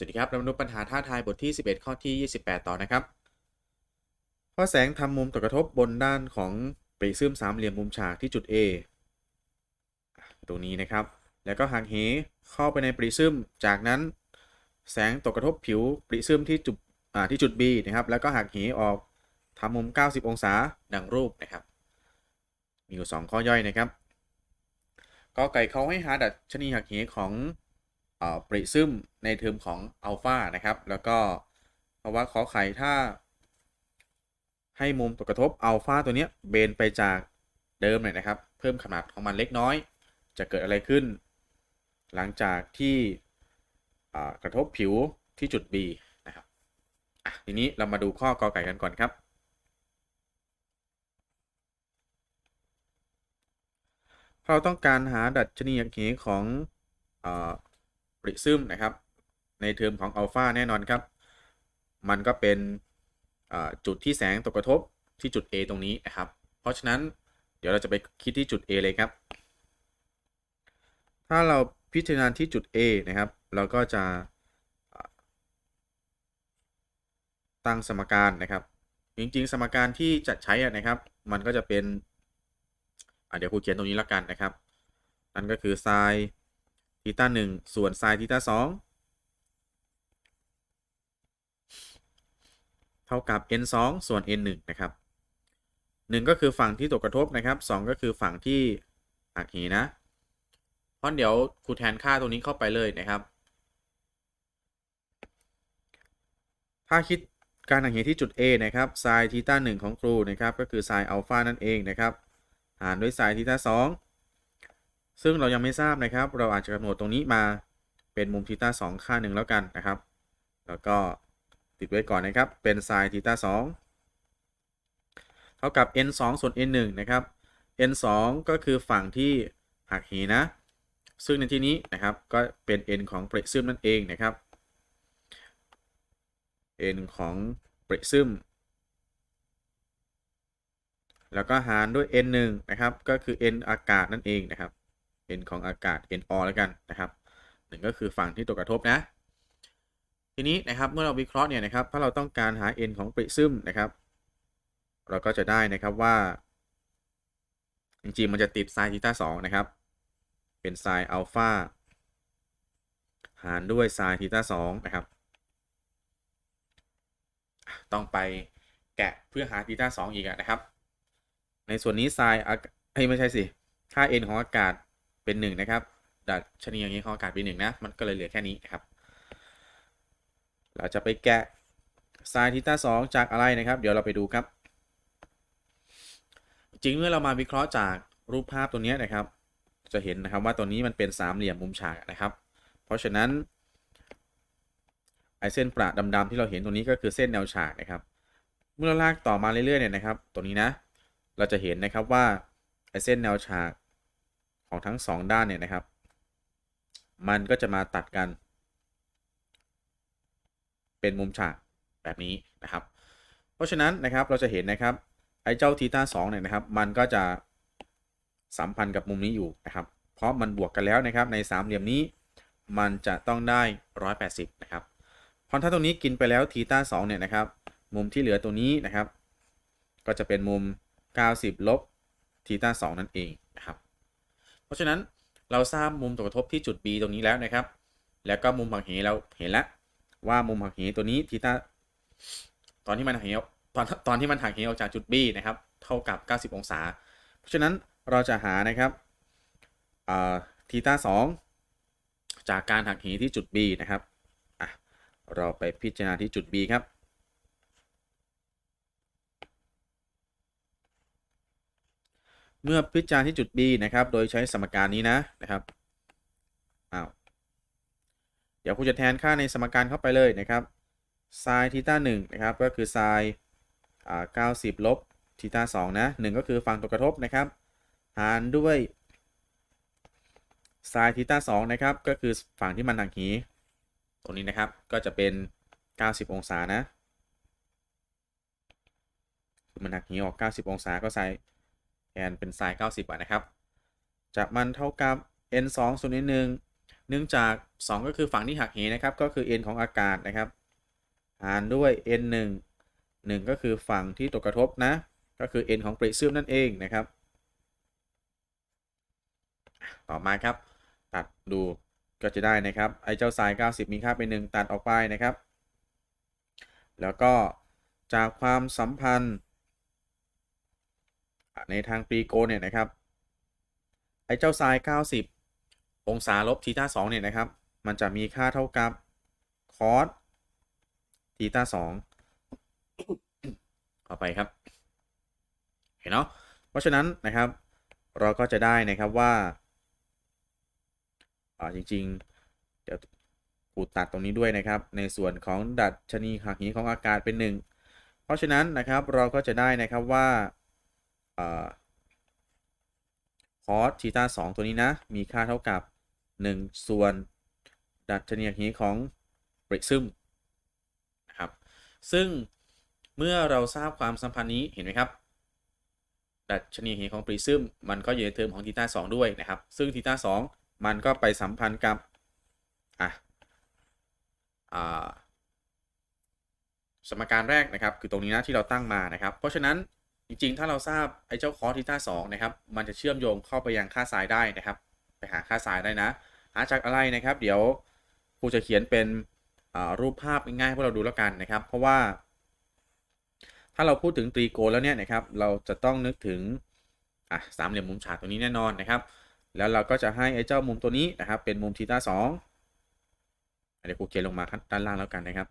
สวัสดีครับเรามาดูปัญหาท้าทายบทที่ 11 ข้อที่ 28 ต่อนะครับเพราะแสงทำมุมตกกระทบบนด้านของปริซึมสามเหลี่ยมมุมฉากที่จุด A ตรงนี้นะครับ แล้วก็หักเหเข้าไปในปริซึมจากนั้น แสงตกกระทบผิวปริซึมที่จุดที่จุด B นะครับ แล้วก็หักเหออกทำมุม 90 องศาดังรูปนะครับ มีอยู่ 2 ข้อย่อยนะครับก็ไก่เขาให้หาดัชนีหักเหของ ปริซึมในเทอมของอัลฟานะครับ แล้วก็เพราะว่าขอไข่ถ้า ให้มุมตกกระทบอัลฟาตัวเนี้ยเบนไปจากเดิมเนี่ยนะครับ เพิ่มขนาดของมันเล็กน้อย จะเกิดอะไรขึ้น หลังจากที่กระทบผิวที่จุด B นะครับทีนี้เรามาดูข้อกอไก่กันก่อนครับเราต้องการหาดัชนีหักเหของ ปริซึมนะครับ ในเทอมของอัลฟาแน่นอนครับ มันก็เป็นจุดที่แสงตกกระทบที่จุด A ตรงนี้นะครับ เพราะฉะนั้นเดี๋ยวเราจะไปคิดที่จุด A เลยครับ ถ้าเราพิจารณาที่จุด A นะครับ เราก็จะตั้งสมการนะครับ จริงๆ สมการที่จะใช้นะครับ มันก็จะเป็นเดี๋ยวครูเขียนตรงนี้แล้วกันนะครับ นั่นก็คือ sin ทีตา1ส่วน sin ทีตา2เท่ากับ n 2ส่วน n 1นะครับ1ก็คือฝั่งที่ตกกระทบนะครับ 2 ก็คือฝั่งที่หักเหนะเพราะเดี๋ยวครูแทนค่าตรงนี้เข้าไปเลยนะครับ ถ้าคิดการหักเหที่จุด A นะครับ sin ทีตา1ของครูนะครับ ก็คือ sin อัลฟานั่นเองนะครับ หารด้วย sin ทีตา2 ซึ่งเรายังไม่ทราบนะครับ เราอาจจะกำหนดตรงนี้มาเป็นมุมทีตา2ค่าหนึ่งแล้วกันนะครับ แล้วก็ติดไว้ก่อนนะครับ เป็น sin ทีตา2เท่ากับ n 2ส่วน n 1นะครับ n 2ก็คือฝั่งที่หักเหนะ ซึ่งในที่นี้นะครับก็เป็น n ของเปรซึมนั่นเองนะครับ n ของเปรซึมแล้วก็หารด้วย n 1นะครับ ก็คือ n อากาศนั่นเองนะครับ n ของอากาศ n o แล้วกันนะครับหนึ่งก็คือฝั่งที่ตกกระทบนะ ทีนี้นะครับเมื่อเราวิเคราะห์เนี่ยนะครับถ้าเราต้องการหา n ของปริซึมนะครับ เราก็จะได้นะครับว่า จริงๆมันจะติด sin ทีตา2นะครับ เป็น sin อัลฟาหารด้วย sin ทีตา2นะครับ ต้องไปแกะเพื่อหาทีตา2อีกนะครับ ในส่วนนี้ sin อากเอ้ยไม่ใช่สิค่า n ของอากาศ เป็น1นะครับดัชนีอย่างนี้ของอากาศเป็น1นะ มันก็เลยเหลือแค่นี้นะครับ เราจะไปแกะ sin ทีตา2จากอะไรนะครับ เดี๋ยวเราไปดูครับ จริงเมื่อเรามาวิเคราะห์จากรูปภาพตัวนี้นะครับ จะเห็นนะครับว่าตัวนี้มันเป็นสามเหลี่ยมมุมฉากนะครับ เพราะฉะนั้นไอเส้นประดำๆที่เราเห็นตรงนี้ก็คือเส้นแนวฉากนะครับ เมื่อเราลากต่อมาเรื่อยๆเนี่ยนะครับ ตัวนี้นะ เราจะเห็นนะครับว่าไอเส้นแนวฉาก ของทั้งสองด้านเนี่ยนะครับ มันก็จะมาตัดกัน เป็นมุมฉากแบบนี้นะครับ เพราะฉะนั้นนะครับเราจะเห็นนะครับไอ้เจ้าทีตาสองเนี่ยนะครับ มันก็จะสัมพันธ์กับมุมนี้อยู่นะครับ เพราะมันบวกกันแล้วนะครับในสามเหลี่ยมนี้มันจะต้องได้ 180 นะครับเพราะถ้าตรงนี้กินไปแล้วทีตาสองเนี่ยนะครับ มุมที่เหลือตัวนี้นะครับ ก็จะเป็นมุม 90 ลบทีตาสองนั่นเองนะครับ เพราะฉะนั้นเราทราบมุมตกกระทบที่จุด B ตรงนี้แล้วนะครับ แล้วก็มุมหักเหเราเห็นแล้วว่ามุมหักเหตัวนี้ทีตาตอนที่มันหักเหตอนตอนที่มันหักเหออกจากจุด B นะครับ เท่ากับ 90 องศา เพราะฉะนั้นเราจะหานะครับทีตาสองจากการหักเหที่จุด B นะครับ เราไปพิจารณาที่จุด B ครับ เมื่อพิจารณาที่จุด B นะครับ โดยใช้สมการนี้นะนะครับอ้าวเดี๋ยวครูจะแทนค่าในสมการเข้าไปเลยนะครับ sin ทีตา1นะครับ ก็คือ sin อ่า90ลบทีตา2นะ1ก็คือฝั่งตกกระทบนะครับ หารด้วย sin ทีตา2นะครับ ก็คือฝั่งที่มันหักเหตรงนี้นะครับ ก็จะเป็น 90 องศานะ คือมันหักเหออก 90 องศา ก็ใส่ แทนเป็น sin 90อะนะครับ จากมันเท่ากับ n 2ส่วน n 1เนื่องจาก 2 ก็คือฝั่งที่หักเหนะครับ ก็คือ n ของอากาศนะครับ หารด้วย n 1 1 ก็คือฝั่งที่ตกกระทบนะ ก็คือ n ของปริซึมนั่นเองนะครับ ต่อมาครับ ตัดดูก็จะได้นะครับ ไอ้เจ้า sin 90 มีค่าเป็น 1 ตัดออกไปนะครับ แล้วก็จากความสัมพันธ์ ในทางปรีโกณเนี่ยนะครับ ไอ้เจ้า sin 90 องศาลบทีตา2เนี่ยนะครับ มันจะมีค่าเท่ากับ cos ทีตา2เอาไปครับ เห็นเนาะ เพราะฉะนั้นนะครับ เราก็จะได้นะครับว่าอ่าจริง ๆ เดี๋ยวกูตัดตรงนี้ด้วยนะครับ ในส่วนของดัชนีหักเหของอากาศเป็น 1 เพราะฉะนั้นนะครับเราก็จะได้นะครับว่า คอสทีตา2ตัวนี้นะ มีค่าเท่ากับ 1 ส่วนดัชนีหักเหของปริซึมนะครับ ซึ่งเมื่อเราทราบความสัมพันธ์นี้เห็นไหมครับ ดัชนีเหของปริซึมมันก็อยู่ในเทอมของทีตา2ด้วยนะครับ ซึ่งทีตา2มันก็ไปสัมพันธ์กับอะอ่าสมการแรกนะครับ คือตรงนี้นะที่เราตั้งมานะครับ เพราะฉะนั้น จริงๆ ถ้าเราทราบไอ้เจ้าคอสทีตา2นะครับ มันจะเชื่อมโยงเข้าไปยังค่าไซน์ได้นะครับ ไปหาค่าไซน์ได้นะ หาจากอะไรนะครับ เดี๋ยวครูจะเขียนเป็นรูปภาพง่ายๆให้พวกเราดูแล้วกันนะครับ เพราะว่า ถ้าเราพูดถึงตรีโกณแล้วเนี่ยนะครับ เราจะต้องนึกถึงอะสามเหลี่ยมมุมฉากตรงนี้แน่นอนนะครับ แล้วเราก็จะให้ไอ้เจ้ามุมตัวนี้นะครับ เป็นมุมทีตาสองเดี๋ยวครูเขียนลงมาด้านล่างแล้วกันนะครับ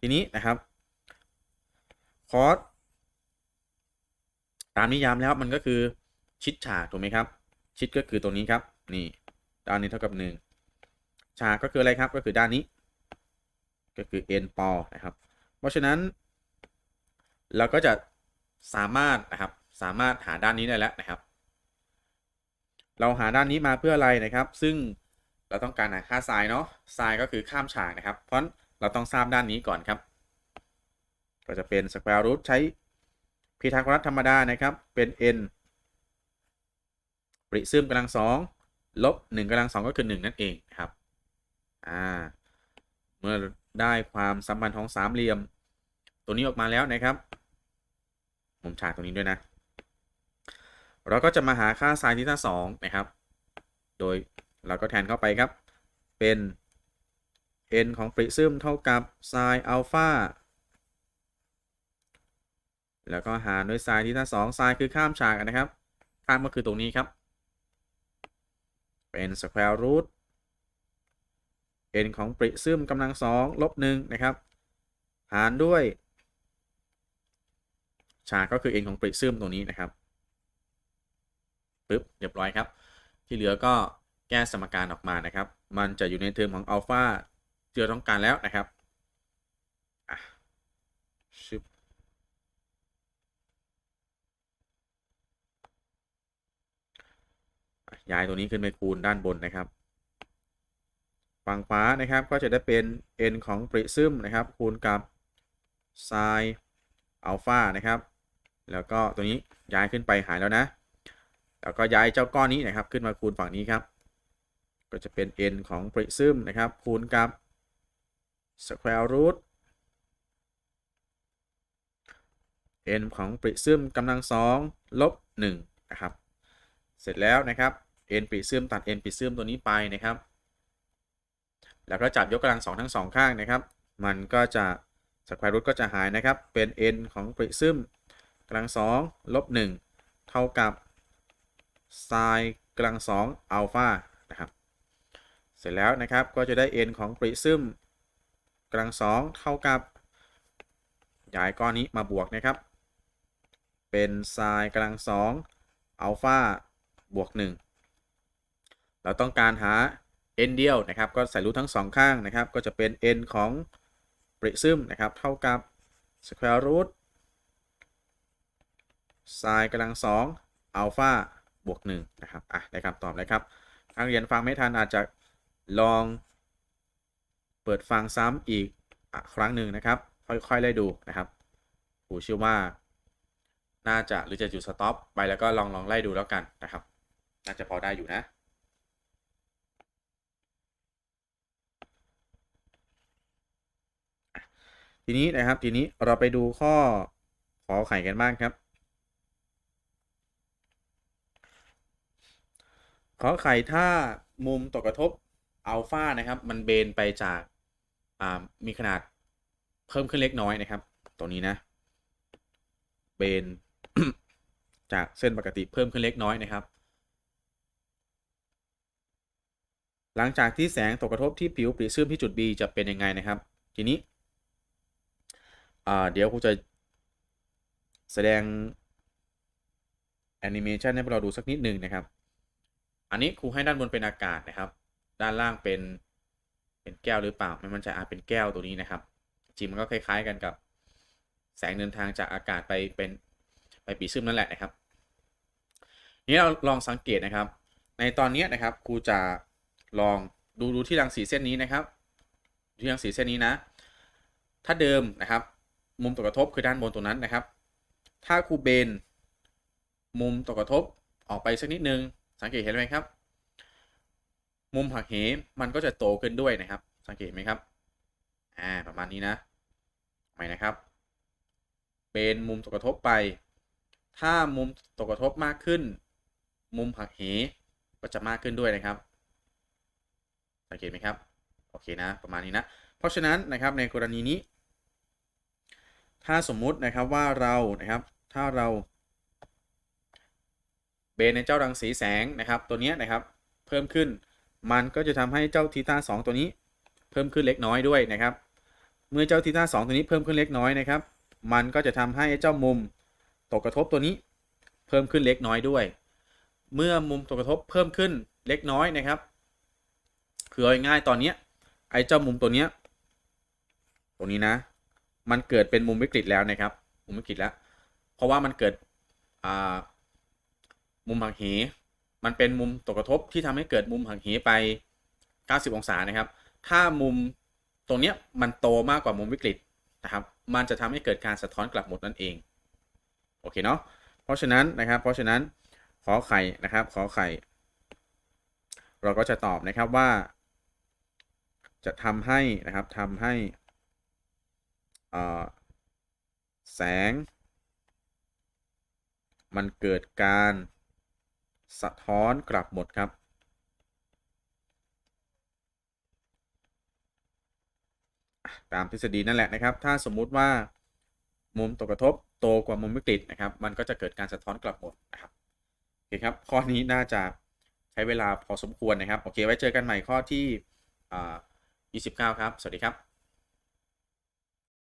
ทีนี้นะครับ คอสตามนิยามแล้วมันก็คือชิดฉากถูกไหมครับ ชิดก็คือตรงนี้ครับ นี่ ด้านนี้เท่ากับ1ฉากก็คืออะไรครับ ก็คือด้านนี้ ก็คือ n ปอนะครับ เพราะฉะนั้น เราก็จะสามารถนะครับ สามารถหาด้านนี้ได้แล้วนะครับ เราหาด้านนี้มาเพื่ออะไรนะครับ ซึ่ง เราต้องการหาค่าไซน์เนาะไซน์ก็คือข้ามฉากนะครับ เพราะเราต้องทราบด้านนี้ก่อนครับ ก็จะเป็นสแควร์รูทใช้พีทาโกรัสธรรมดานะครับ เป็น n ปริซึมกำลังสองลบ1กำลังสองก็คือ 1 นั่นเองนะครับ อ่า เมื่อได้ความสัมพันธ์ของสามเหลี่ยม ตัวนี้ออกมาแล้วนะครับ มุมฉากตรงนี้ด้วยนะ เราก็จะมาหาค่าไซน์ทีตาสองนะครับ โดย เราก็แทนเข้าไปครับ เป็น n ของปริซึมเท่ากับไซน์อัลฟาแล้วก็หารด้วยไซน์ทีตาสองไซน์คือข้ามฉากนะครับ ข้ามก็คือตรงนี้ครับ เป็น square root n ของปริซึมกำลังสองลบหนึ่งนะครับ หารด้วย ฉากก็คือ n ของปริซึมตรงนี้นะครับปึ๊บเรียบร้อยครับ ที่เหลือก็ แก้สมการออกมานะครับ มันจะอยู่ในเทอมของอัลฟาที่เราต้องการแล้วนะครับชึบย้ายตัวนี้ขึ้นไปคูณด้านบนนะครับ ฝั่งขวานะครับก็จะได้เป็น n ของปริซึมนะครับ คูณกับ sin อัลฟานะครับ แล้วก็ตัวนี้ย้ายขึ้นไปหายแล้วนะ แล้วก็ย้ายเจ้าก้อนนี้นะครับ ขึ้นมาคูณฝั่งนี้ครับ ก็จะเป็น n ของปริซึมนะครับ คูณกับ square root n ของปริซึมกำลังสองลบ1นะครับ เสร็จแล้วนะครับ n ปริซึมตัด n ปริซึมตัวนี้ไปนะครับ แล้วก็จับยกกำลังสองทั้งสองข้างนะครับ มันก็จะสแควร์รูทก็จะหายนะครับ เป็น n ของปริซึมกำลังสองลบ1เท่ากับไซน์กำลังสองอัลฟานะครับ เสร็จแล้วนะครับก็จะได้ n ของปริซึมกำลังสองเท่ากับย้ายก้อนนี้มาบวกนะครับ เป็นไซน์กำลังสองอัลฟาบวก 1 เราต้องการหา n เดียวนะครับ ก็ใส่รูททั้งสองข้างนะครับ ก็จะเป็น n ของปริซึมนะครับ เท่ากับ square root ไซน์กำลังสองอัลฟาบวก1นะครับ อะ ได้คำตอบเลยครับนักเรียนฟังไม่ทันอาจจะ ลองเปิดฟังซ้ำอีกอครั้งหนึ่งนะครับ ค่อยๆไล่ดูนะครับผมเชื่อว่า น่าจะหรือจะหยุดสต็อปไปแล้วก็ลองลองไล่ดูแล้วกันนะครับ น่าจะพอได้อยู่นะทีนี้นะครับทีนี้เราไปดูข้อขอไข่กันบ้างครับขอไข่ถ้ามุมตกกระทบ อัลฟานะครับ มันเบนไปจากอ่ามีขนาดเพิ่มขึ้นเล็กน้อยนะครับ ตัวนี้นะ เบนจากเส้นปกติเพิ่มขึ้นเล็กน้อยนะครับ หลังจากที่แสงตกกระทบที่ผิวปริซึมที่จุด B จะเป็นยังไงนะครับ ทีนี้เดี๋ยวครูจะแสดงแอนิเมชันให้พวกเราดูสักนิดหนึ่งนะครับ อันนี้ครูให้ด้านบนเป็นอากาศนะครับ ด้านล่างเป็นเป็นแก้วหรือเปล่าไม่มั่นใจอาจเป็นแก้วตัวนี้นะครับ จริงมันก็คล้าย ๆ กันกับแสงเดินทางจากอากาศไปเป็นไปปีซึมนั่นแหละนะครับนี้เราลองสังเกตนะครับ ในตอนนี้นะครับครูจะลองดูดูที่รังสีเส้นนี้นะครับที่รังสีเส้นนี้นะ ถ้าเดิมนะครับ มุมตกกระทบคือด้านบนตรงนั้นนะครับ ถ้าครูเบน มุมตกกระทบออกไปสักนิดนึง สังเกตเห็นไหมครับ มุมหักเหมันก็จะโตขึ้นด้วยนะครับ สังเกตไหมครับ อ่า ประมาณนี้นะไหมนะครับเบนมุมตกกระทบไป ถ้ามุมตกกระทบมากขึ้น มุมหักเหก็จะมากขึ้นด้วยนะครับ สังเกตไหมครับ โอเคนะ ประมาณนี้นะ เพราะฉะนั้นนะครับในกรณีนี้ ถ้าสมมุตินะครับว่าเรานะครับ ถ้าเราเบนในเจ้ารังสีแสงนะครับ ตัวนี้นะครับ เพิ่มขึ้น มันก็จะทำให้เจ้าทีตา2ตัวนี้ เพิ่มขึ้นเล็กน้อยด้วยนะครับ เมื่อเจ้าทีตา2ตัวนี้เพิ่มขึ้นเล็กน้อยนะครับ มันก็จะทำให้เจ้ามุมตกกระทบตัวนี้ เพิ่มขึ้นเล็กน้อยด้วย เมื่อมุมตกกระทบเพิ่มขึ้นเล็กน้อยนะครับคือเอาง่ายๆตอนนี้ไอ้เจ้ามุมตัวเนี้ยตรงนี้นะ มันเกิดเป็นมุมวิกฤตแล้วนะครับ มุมวิกฤตแล้ว เพราะว่ามันเกิดมุมหักเห มันเป็นมุมตกกระทบที่ทำให้เกิดมุมหักเหไป 90 องศานะครับ ถ้ามุมตรงเนี้ยมันโตมากกว่ามุมวิกฤตนะครับ มันจะทำให้เกิดการสะท้อนกลับหมดนั่นเอง โอเคเนาะ เพราะฉะนั้นนะครับ เพราะฉะนั้นขอไข่นะครับ ขอไข่ เราก็จะตอบนะครับว่า จะทำให้นะครับทำให้แสง มันเกิดการ สะท้อนกลับหมดครับ ตามทฤษฎีนั่นแหละนะครับ ถ้าสมมุติว่ามุมตกกระทบโตกว่ามุมวิกฤตนะครับ มันก็จะเกิดการสะท้อนกลับหมดนะครับโอเคครับ ข้อนี้น่าจะใช้เวลาพอสมควรนะครับ โอเค ไว้เจอกันใหม่ข้อที่ 29 ครับ สวัสดีครับ